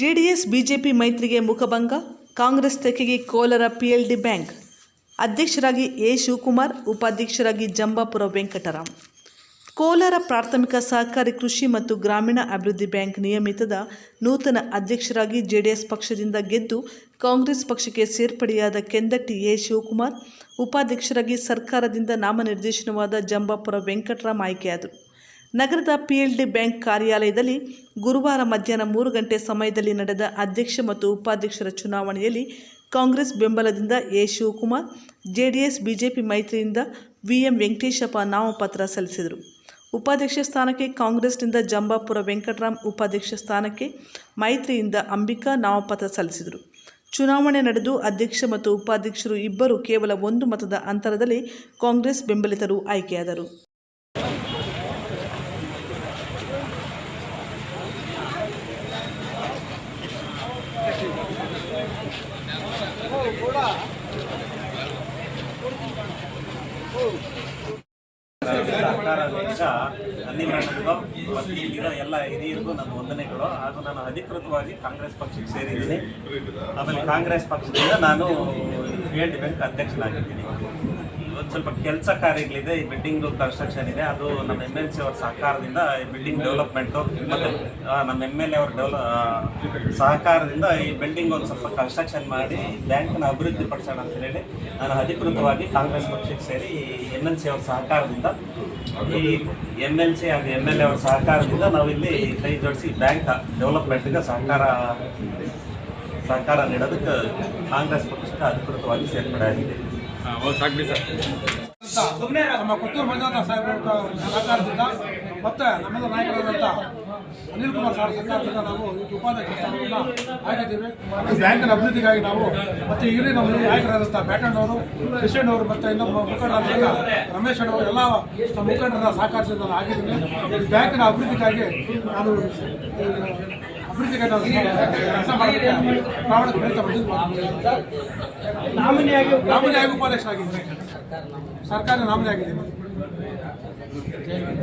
JDS BJP ಮೈತ್ರಿಗೆ ಮುಖಭಂಗ, ಕಾಂಗ್ರೆಸ್ ತೆಕ್ಕೆಗೆ ಕೋಲಾರ ಪಿಎಲ್ಡಿ ಬ್ಯಾಂಕ್ ಅಧ್ಯಕ್ಷರಾಗಿ ಎ ಶಿವಕುಮಾರ್, ಉಪಾಧ್ಯಕ್ಷರಾಗಿ ಜಂಬಾಪುರ ವೆಂಕಟರಾಮ್. ಕೋಲಾರ ಪ್ರಾಥಮಿಕ ಸಹಕಾರಿ ಕೃಷಿ ಮತ್ತು ಗ್ರಾಮೀಣ ಅಭಿವೃದ್ಧಿ ಬ್ಯಾಂಕ್ ನಿಯಮಿತದ ನೂತನ ಅಧ್ಯಕ್ಷರಾಗಿ ಜೆಡಿಎಸ್ ಪಕ್ಷದಿಂದ ಗೆದ್ದು ಕಾಂಗ್ರೆಸ್ ಪಕ್ಷಕ್ಕೆ ಸೇರ್ಪಡೆಯಾದ ಕೆಂದಟ್ಟಿ ಎ ಶಿವಕುಮಾರ್, ಉಪಾಧ್ಯಕ್ಷರಾಗಿ ಸರ್ಕಾರದಿಂದ ನಾಮನಿರ್ದೇಶನವಾದ ಜಂಬಾಪುರ ವೆಂಕಟರಾಮ್ ಆಯ್ಕೆಯಾದರು. ನಗರದ ಪಿಎಲ್ಡಿ ಬ್ಯಾಂಕ್ ಕಾರ್ಯಾಲಯದಲ್ಲಿ ಗುರುವಾರ ಮಧ್ಯಾಹ್ನ ಮೂರು ಗಂಟೆ ಸಮಯದಲ್ಲಿ ನಡೆದ ಅಧ್ಯಕ್ಷ ಮತ್ತು ಉಪಾಧ್ಯಕ್ಷರ ಚುನಾವಣೆಯಲ್ಲಿ ಕಾಂಗ್ರೆಸ್ ಬೆಂಬಲದಿಂದ ಎ ಶಿವಕುಮಾರ್, ಜೆಡಿಎಸ್, ಬಿಜೆಪಿ ಮೈತ್ರಿಯಿಂದ ವಿಎಂ ವೆಂಕಟೇಶಪ್ಪ ನಾಮಪತ್ರ ಸಲ್ಲಿಸಿದರು. ಉಪಾಧ್ಯಕ್ಷ ಸ್ಥಾನಕ್ಕೆ ಕಾಂಗ್ರೆಸ್ನಿಂದ ಜಂಬಾಪುರ ವೆಂಕಟರಾಮ್ ಉಪಾಧ್ಯಕ್ಷ ಸ್ಥಾನಕ್ಕೆ ಮೈತ್ರಿಯಿಂದ ಅಂಬಿಕಾ ನಾಮಪತ್ರ ಸಲ್ಲಿಸಿದರು. ಚುನಾವಣೆ ನಡೆದು ಅಧ್ಯಕ್ಷ ಮತ್ತು ಉಪಾಧ್ಯಕ್ಷರು ಇಬ್ಬರು ಕೇವಲ ಒಂದು ಮತದ ಅಂತರದಲ್ಲಿ ಕಾಂಗ್ರೆಸ್ ಬೆಂಬಲಿತರು ಆಯ್ಕೆಯಾದರು. ಸರ್ಕಾರದಿಂದ ಅನ್ನಿಮಣ್ಣನಿಗೂ ಮತ್ತು ಇಲ್ಲಿರೋ ಎಲ್ಲ ಹಿರಿಯರಿಗೂ ನನ್ನ ವಂದನೆಗಳು. ಹಾಗೂ ನಾನು ಅಧಿಕೃತವಾಗಿ ಕಾಂಗ್ರೆಸ್ ಪಕ್ಷಕ್ಕೆ ಸೇರಿದ್ದೀನಿ. ಆಮೇಲೆ ಕಾಂಗ್ರೆಸ್ ಪಕ್ಷದಿಂದ ನಾನು ಪಿ ಬ್ಯಾಂಕ್ ಅಧ್ಯಕ್ಷನಾಗಿದ್ದೀನಿ. ಒಂದು ಸ್ವಲ್ಪ ಕೆಲಸ ಕಾರ್ಯಗಳಿದೆ, ಈ ಬಿಲ್ಡಿಂಗ್ ಕನ್ಸ್ಟ್ರಕ್ಷನ್ ಇದೆ. ಅದು ನಮ್ಮ ಎಂ ಎಲ್ ಸಿ ಅವರ ಸಹಕಾರದಿಂದ ಈ ಬಿಲ್ಡಿಂಗ್ ಡೆವಲಪ್ಮೆಂಟು ಮತ್ತೆ ನಮ್ಮ ಎಂ ಎಲ್ ಎ ಅವರ ಡೆವಲ ಸಹಕಾರದಿಂದ ಈ ಬಿಲ್ಡಿಂಗ್ ಒಂದು ಸ್ವಲ್ಪ ಕನ್ಸ್ಟ್ರಕ್ಷನ್ ಮಾಡಿ ಬ್ಯಾಂಕ್ನ ಅಭಿವೃದ್ಧಿ ಪಡಿಸೋಣ ಅಂತ ಹೇಳಿ ನಾನು ಅಧಿಕೃತವಾಗಿ ಕಾಂಗ್ರೆಸ್ ಪಕ್ಷಕ್ಕೆ ಸೇರಿ ಎಂ ಎಲ್ ಸಿ ಅವರ ಸಹಕಾರದಿಂದ, ಈ ಎಂ ಎಲ್ ಸಿ ಹಾಗೂ ಎಂ ಎಲ್ ಎ ಅವರ ಸಹಕಾರದಿಂದ ನಾವು ಇಲ್ಲಿ ಕೈ ಜೋಡಿಸಿ ಬ್ಯಾಂಕ್ ಡೆವಲಪ್ಮೆಂಟ್ಗೆ ಸಹಕಾರ ಸಹಕಾರ ನೀಡೋದಕ್ಕೆ ಕಾಂಗ್ರೆಸ್ ಪಕ್ಷಕ್ಕೆ ಅಧಿಕೃತವಾಗಿ ಸೇರ್ಪಡೆ ಆಗಿದೆ ನಮ್ಮ ಕೊತ್ತೂರು ಮಂಜುನಾಥ ಸಾಹೇಬರ ಸಹಕಾರದಿಂದ ಮತ್ತೆ ನಮ್ಮೆಲ್ಲ ನಾಯಕರಾದಂಥ ಅನಿಲ್ ಕುಮಾರ್ ಸರ್ ಸರ್ಕಾರದಿಂದ ನಾವು ಇವತ್ತು ಉಪಾಧ್ಯಕ್ಷ ಆಗಿದ್ದೀವಿ ಬ್ಯಾಂಕಿನ ಅಭಿವೃದ್ಧಿಗಾಗಿ ನಾವು ಮತ್ತೆ ಇಲ್ಲಿ ನಮ್ಮ ನಾಯಕರಾದಂಥ ಬ್ಯಾಟಣ್ಣ ಅವರು ಕಿಶನ್ ಅವರು ಮತ್ತೆ ಇನ್ನೊಬ್ಬ ಮುಖಂಡರಾದಂಥ ರಮೇಶ್ ಅಣ್ಣವರು ಎಲ್ಲ ನಮ್ಮ ಮುಖಂಡರ ಸಹಕಾರದಿಂದ ನಾನು ಆಗಿದ್ದೀನಿ ಬ್ಯಾಂಕಿನ ಅಭಿವೃದ್ಧಿಗಾಗಿ ನಾನು ಉಪಾಧ್ಯಕ್ಷರಾಗಿದ್ದೀನಿ ಸರ್ಕಾರ ನಾಮಿನಿ ಆಗಿದ್ದೀನಿ